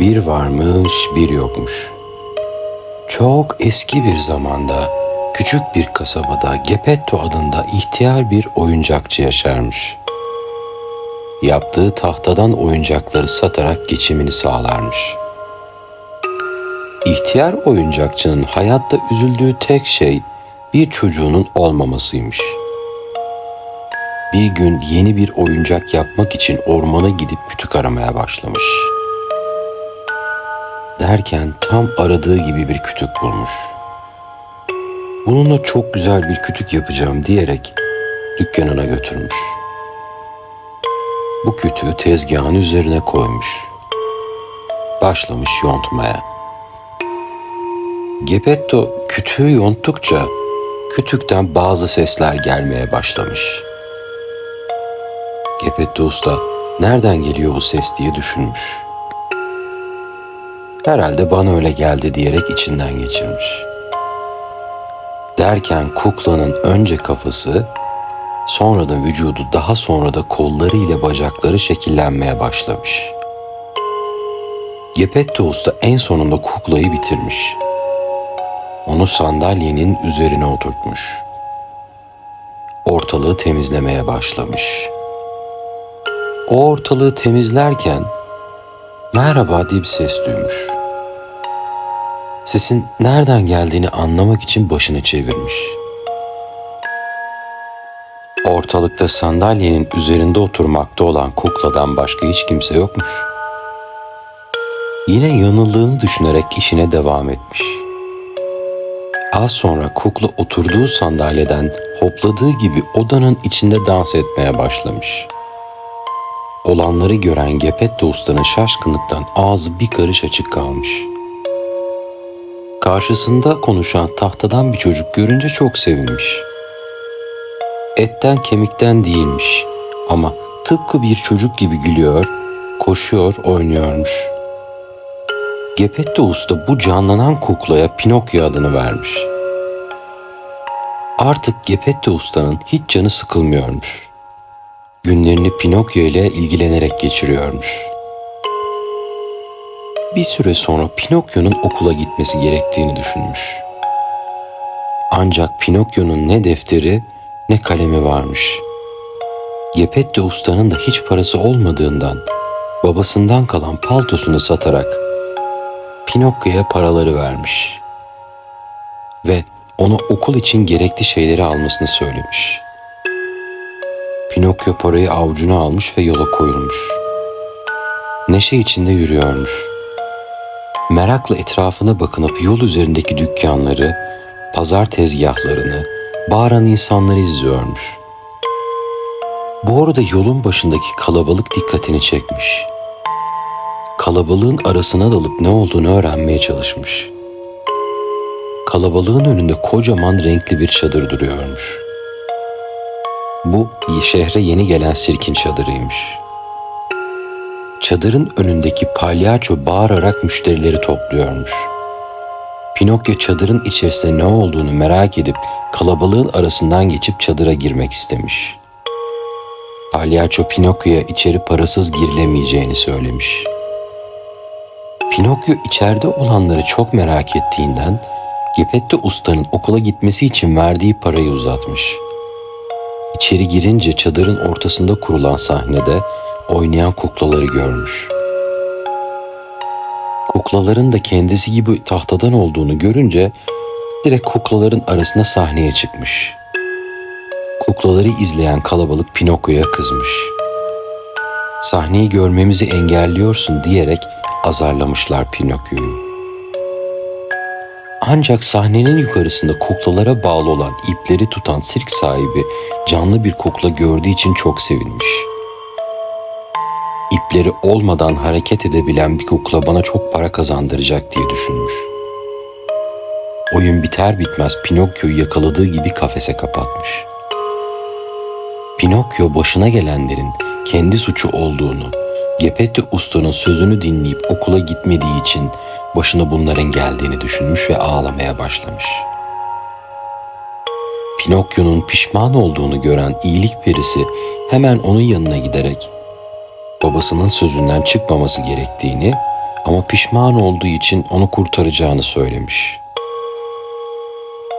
Bir varmış, bir yokmuş. Çok eski bir zamanda küçük bir kasabada Gepetto adında ihtiyar bir oyuncakçı yaşarmış. Yaptığı tahtadan oyuncakları satarak geçimini sağlarmış. İhtiyar oyuncakçının hayatta üzüldüğü tek şey bir çocuğunun olmamasıymış. Bir gün yeni bir oyuncak yapmak için ormana gidip kütük aramaya başlamış. Derken tam aradığı gibi bir kütük bulmuş. Bununla çok güzel bir kütük yapacağım diyerek dükkanına götürmüş. Bu kütüğü tezgahın üzerine koymuş. Başlamış yontmaya. Gepetto kütüğü yonttukça kütükten bazı sesler gelmeye başlamış. Gepetto Usta nereden geliyor bu ses diye düşünmüş. Herhalde bana öyle geldi diyerek içinden geçirmiş. Derken kuklanın önce kafası, sonra da vücudu daha sonra da kolları ile bacakları şekillenmeye başlamış. Gepetto Usta en sonunda kuklayı bitirmiş. Onu sandalyenin üzerine oturtmuş. Ortalığı temizlemeye başlamış. O ortalığı temizlerken merhaba diye bir ses duymuş. Sesin nereden geldiğini anlamak için başını çevirmiş. Ortalıkta sandalyenin üzerinde oturmakta olan kukladan başka hiç kimse yokmuş. Yine yanıldığını düşünerek işine devam etmiş. Az sonra kukla oturduğu sandalyeden hopladığı gibi odanın içinde dans etmeye başlamış. Olanları gören Gepetto Usta'nın şaşkınlıktan ağzı bir karış açık kalmış. Karşısında konuşan tahtadan bir çocuk görünce çok sevinmiş. Etten kemikten değilmiş ama tıpkı bir çocuk gibi gülüyor, koşuyor, oynuyormuş. Gepetto Usta bu canlanan kuklaya Pinokyo adını vermiş. Artık Gepetto Usta'nın hiç canı sıkılmıyormuş. Günlerini Pinokyo ile ilgilenerek geçiriyormuş. Bir süre sonra Pinokyo'nun okula gitmesi gerektiğini düşünmüş. Ancak Pinokyo'nun ne defteri ne kalemi varmış. Gepetto Usta'nın da hiç parası olmadığından babasından kalan paltosunu satarak Pinokyo'ya paraları vermiş. Ve ona okul için gerekli şeyleri almasını söylemiş. Pinokyo parayı avucuna almış ve yola koyulmuş. Neşe içinde yürüyormuş. Merakla etrafına bakınıp yol üzerindeki dükkanları, pazar tezgahlarını, bağıran insanları izliyormuş. Bu arada yolun başındaki kalabalık dikkatini çekmiş. Kalabalığın arasına dalıp ne olduğunu öğrenmeye çalışmış. Kalabalığın önünde kocaman renkli bir çadır duruyormuş. Bu şehre yeni gelen sirkin çadırıymış. Çadırın önündeki palyaço bağırarak müşterileri topluyormuş. Pinokyo çadırın içerisinde ne olduğunu merak edip kalabalığın arasından geçip çadıra girmek istemiş. Palyaço Pinokyo'ya içeri parasız girilemeyeceğini söylemiş. Pinokyo içeride olanları çok merak ettiğinden Gepetto Usta'nın okula gitmesi için verdiği parayı uzatmış. İçeri girince çadırın ortasında kurulan sahnede oynayan kuklaları görmüş. Kuklaların da kendisi gibi tahtadan olduğunu görünce direkt kuklaların arasında sahneye çıkmış. Kuklaları izleyen kalabalık Pinokyo'ya kızmış. Sahneyi görmemizi engelliyorsun diyerek azarlamışlar Pinokyo'yu. Ancak sahnenin yukarısında kuklalara bağlı olan ipleri tutan sirk sahibi canlı bir kukla gördüğü için çok sevinmiş. İpleri olmadan hareket edebilen bir kukla bana çok para kazandıracak diye düşünmüş. Oyun biter bitmez Pinokyo'yu yakaladığı gibi kafese kapatmış. Pinokyo başına gelenlerin kendi suçu olduğunu, Gepetto Usta'nın sözünü dinleyip okula gitmediği için başına bunların geldiğini düşünmüş ve ağlamaya başlamış. Pinokyo'nun pişman olduğunu gören iyilik perisi hemen onun yanına giderek babasının sözünden çıkmaması gerektiğini Ama pişman olduğu için onu kurtaracağını söylemiş.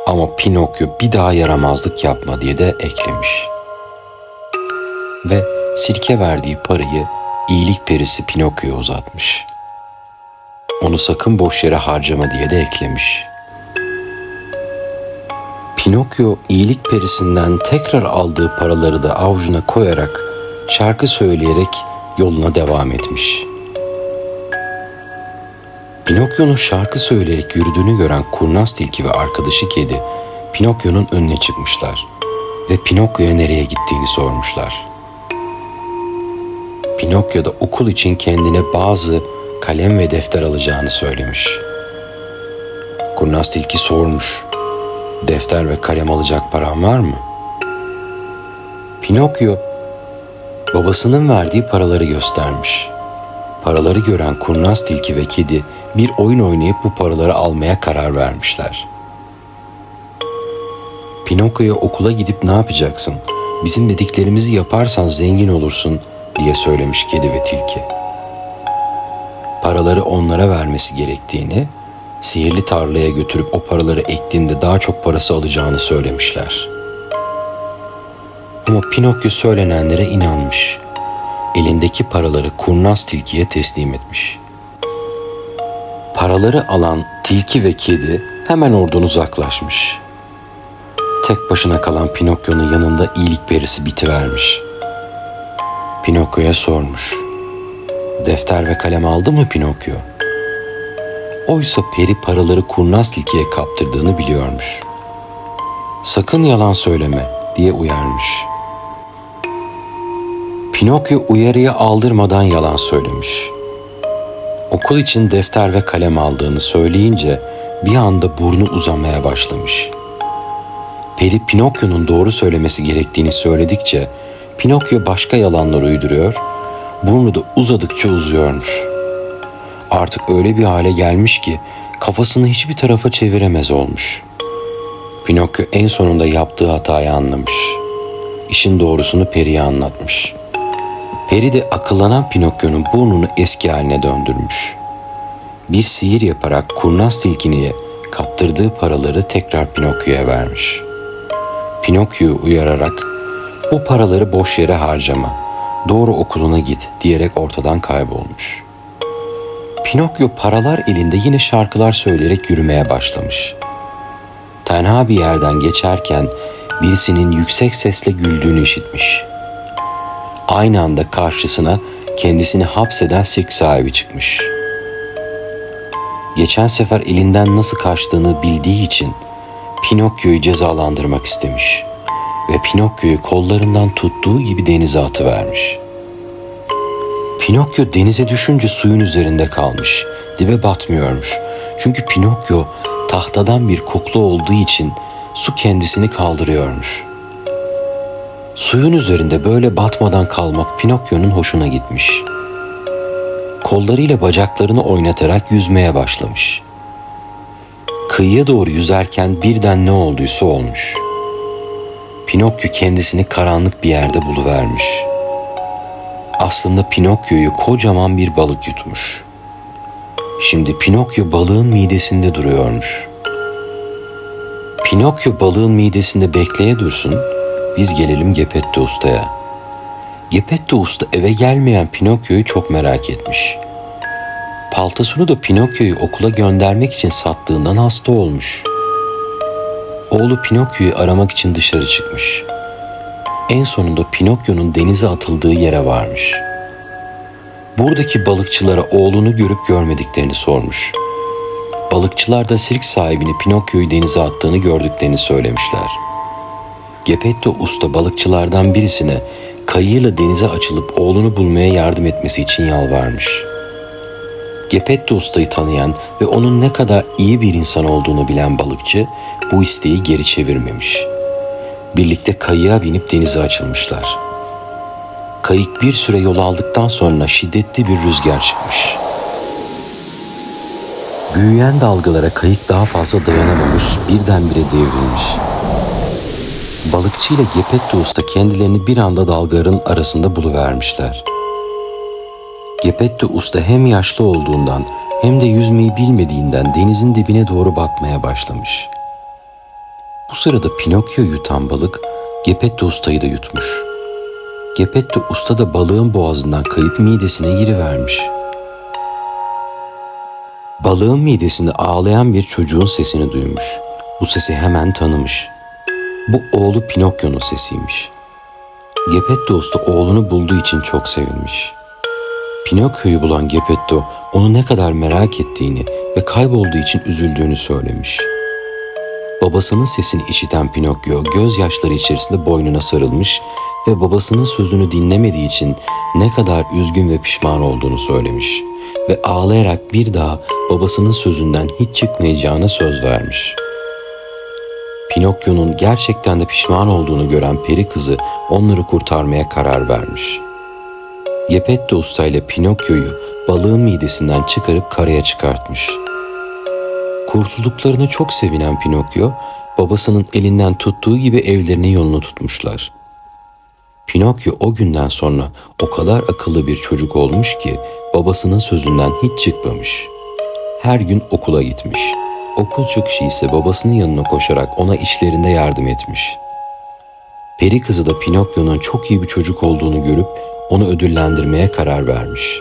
Ama Pinokyo bir daha yaramazlık yapma diye de eklemiş. Ve sirke verdiği parayı iyilik perisi Pinokyo'ya uzatmış. Onu sakın boş yere harcama diye de eklemiş. Pinokyo iyilik perisinden tekrar aldığı paraları da avucuna koyarak şarkı söyleyerek yoluna devam etmiş. Pinokyo'nun şarkı söyleyerek yürüdüğünü gören kurnaz tilki ve arkadaşı kedi Pinokyo'nun önüne çıkmışlar ve Pinokyo'ya nereye gittiğini sormuşlar. Pinokyo da okul için kendine bazı kalem ve defter alacağını söylemiş. Kurnaz tilki sormuş. Defter ve kalem alacak param var mı? Pinokyo babasının verdiği paraları göstermiş. Paraları gören kurnaz tilki ve kedi bir oyun oynayıp bu paraları almaya karar vermişler. Pinokyo'ya okula gidip ne yapacaksın? Bizim dediklerimizi yaparsan zengin olursun diye söylemiş kedi ve tilki. Paraları onlara vermesi gerektiğini, sihirli tarlaya götürüp o paraları ektiğinde daha çok parası alacağını söylemişler. Ama Pinokyo söylenenlere inanmış. Elindeki paraları kurnaz tilkiye teslim etmiş. Paraları alan tilki ve kedi hemen oradan uzaklaşmış. Tek başına kalan Pinokyo'nun yanında iyilik perisi bitivermiş. Pinokyo'ya sormuş. Defter ve kalem aldı mı Pinokyo? Oysa peri paraları kurnaz tilkiye kaptırdığını biliyormuş. Sakın yalan söyleme diye uyarmış. Pinokyo uyarıya aldırmadan yalan söylemiş. Okul için defter ve kalem aldığını söyleyince bir anda burnu uzamaya başlamış. Peri Pinokyo'nun doğru söylemesi gerektiğini söyledikçe Pinokyo başka yalanlar uyduruyor, burnu da uzadıkça uzuyormuş. Artık öyle bir hale gelmiş ki kafasını hiçbir tarafa çeviremez olmuş. Pinokyo en sonunda yaptığı hatayı anlamış. İşin doğrusunu Peri'ye anlatmış. Peri de akıllanan Pinokyo'nun burnunu eski haline döndürmüş. Bir sihir yaparak kurnaz tilkiniye kaptırdığı paraları tekrar Pinokyo'ya vermiş. Pinokyo'yu uyararak bu paraları boş yere harcama, doğru okuluna git diyerek ortadan kaybolmuş. Pinokyo paralar elinde yine şarkılar söyleyerek yürümeye başlamış. Tenha bir yerden geçerken birisinin yüksek sesle güldüğünü işitmiş. Aynı anda karşısına kendisini hapseden sirk sahibi çıkmış. Geçen sefer elinden nasıl kaçtığını bildiği için Pinokyo'yu cezalandırmak istemiş ve Pinokyo'yu kollarından tuttuğu gibi denize atıvermiş. Pinokyo denize düşünce suyun üzerinde kalmış, dibe batmıyormuş. Çünkü Pinokyo tahtadan bir kukla olduğu için su kendisini kaldırıyormuş. Suyun üzerinde böyle batmadan kalmak Pinokyo'nun hoşuna gitmiş. Kollarıyla bacaklarını oynatarak yüzmeye başlamış. Kıyıya doğru yüzerken birden ne olduysa olmuş. Pinokyo kendisini karanlık bir yerde buluvermiş. Aslında Pinokyo'yu kocaman bir balık yutmuş. Şimdi Pinokyo balığın midesinde duruyormuş. Pinokyo balığın midesinde bekleye dursun, biz gelelim Gepetto Usta'ya. Gepetto Usta eve gelmeyen Pinokyo'yu çok merak etmiş. Paltasını da Pinokyo'yu okula göndermek için sattığından hasta olmuş. Oğlu Pinokyo'yu aramak için dışarı çıkmış. En sonunda Pinokyo'nun denize atıldığı yere varmış. Buradaki balıkçılara oğlunu görüp görmediklerini sormuş. Balıkçılar da sirk sahibini Pinokyo'yu denize attığını gördüklerini söylemişler. Gepetto usta balıkçılardan birisine kayığıyla denize açılıp oğlunu bulmaya yardım etmesi için yalvarmış. Gepetto ustayı tanıyan ve onun ne kadar iyi bir insan olduğunu bilen balıkçı bu isteği geri çevirmemiş. Birlikte kayığa binip denize açılmışlar. Kayık bir süre yol aldıktan sonra şiddetli bir rüzgar çıkmış. Büyüyen dalgalara kayık daha fazla dayanamamış, birdenbire devrilmiş. Balıkçı ile Gepetto Usta kendilerini bir anda dalgaların arasında buluvermişler. Geppetto Usta hem yaşlı olduğundan hem de yüzmeyi bilmediğinden denizin dibine doğru batmaya başlamış. Bu sırada Pinokyo yutan balık Geppetto Usta'yı da yutmuş. Geppetto Usta da balığın boğazından kayıp midesine girivermiş. Balığın midesinde ağlayan bir çocuğun sesini duymuş. Bu sesi hemen tanımış. Bu oğlu Pinokyo'nun sesiymiş. Geppetto Usta oğlunu bulduğu için çok sevinmiş. Pinokyo'yu bulan Geppetto onu ne kadar merak ettiğini ve kaybolduğu için üzüldüğünü söylemiş. Babasının sesini işiten Pinokyo gözyaşları içerisinde boynuna sarılmış ve babasının sözünü dinlemediği için ne kadar üzgün ve pişman olduğunu söylemiş ve ağlayarak bir daha babasının sözünden hiç çıkmayacağına söz vermiş. Pinokyo'nun gerçekten de pişman olduğunu gören peri kızı onları kurtarmaya karar vermiş. Geppetto Usta ile Pinokyo'yu balığın midesinden çıkarıp karaya çıkartmış. Kurtulduklarını çok sevinen Pinokyo, babasının elinden tuttuğu gibi evlerinin yolunu tutmuşlar. Pinokyo o günden sonra o kadar akıllı bir çocuk olmuş ki babasının sözünden hiç çıkmamış. Her gün okula gitmiş. Okul çıkışı ise babasının yanına koşarak ona işlerinde yardım etmiş. Peri kızı da Pinokyo'nun çok iyi bir çocuk olduğunu görüp onu ödüllendirmeye karar vermiş.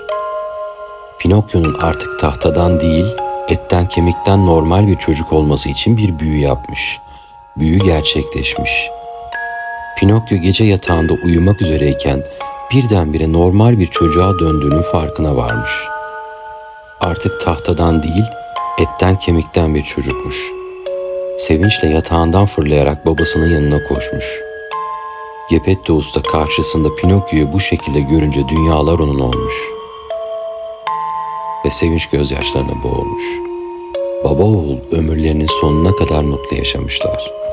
Pinokyo'nun artık tahtadan değil, etten kemikten normal bir çocuk olması için bir büyü yapmış. Büyü gerçekleşmiş. Pinokyo gece yatağında uyumak üzereyken birdenbire normal bir çocuğa döndüğünün farkına varmış. Artık tahtadan değil, etten kemikten bir çocukmuş. Sevinçle yatağından fırlayarak babasının yanına koşmuş. Geppetto Usta karşısında Pinokyo'yu bu şekilde görünce dünyalar onun olmuş. Ve sevinç gözyaşlarına boğulmuş. Baba oğul ömürlerinin sonuna kadar mutlu yaşamışlar.